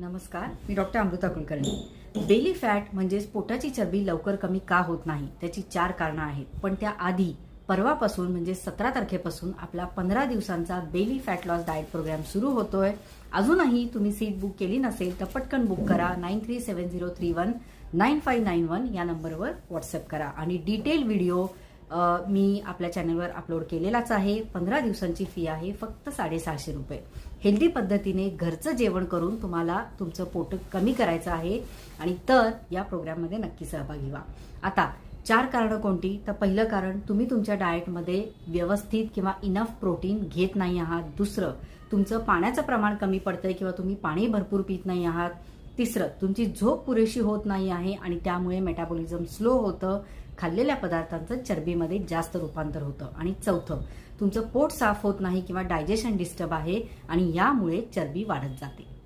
नमस्कार मी doctor Amruta Kulkarni. Belly fat म्हणजेच पोटाची चरबी लवकर कमी का होत नाही त्याची चार कारणं आहेत. पण त्या आधी परवापासून म्हणजे सतरा तारखेपासून आपला पंधरा दिवसांचा belly fat loss diet program सुरू होतोय. अजूनही तुम्ही सीट बुक केली नसेल तर पटकन बुक करा. Nine three seven zero three one nine five nine one या नंबरवर व्हॉट्सअप करा. आणि डिटेल व्हिडिओ मी आपल्या चॅनलवर अपलोड केलेलाच आहे. पंधरा दिवसांची फी आहे. फक्त साडेसहाशे रुपये. हेल्दी पद्धतीने घरचं जेवण करून तुम्हाला तुमचं पोट कमी करायचं आहे आणि तर या प्रोग्राममध्ये नक्की सहभागी व्हा. आता चार कारणं कोणती? तर पहिलं कारण तुम्ही तुमच्या डाएटमध्ये व्यवस्थित किंवा इनफ प्रोटीन घेत नाही आहात. दुसरं तुमचं पाण्याचं प्रमाण कमी पडतंय किंवा तुम्ही पाणी भरपूर पित नाही आहात. तिसरं तुमची झोप पुरेशी होत नाही आहे आणि त्यामुळे मेटाबॉलिझम स्लो होतं खाल्लेल्या पदार्थांचं चरबीमध्ये जास्त रूपांतर होतं. आणि चौथं तुमचं पोट साफ होत नाही किंवा डायजेशन डिस्टर्ब आहे आणि यामुळे चरबी वाढत जाते.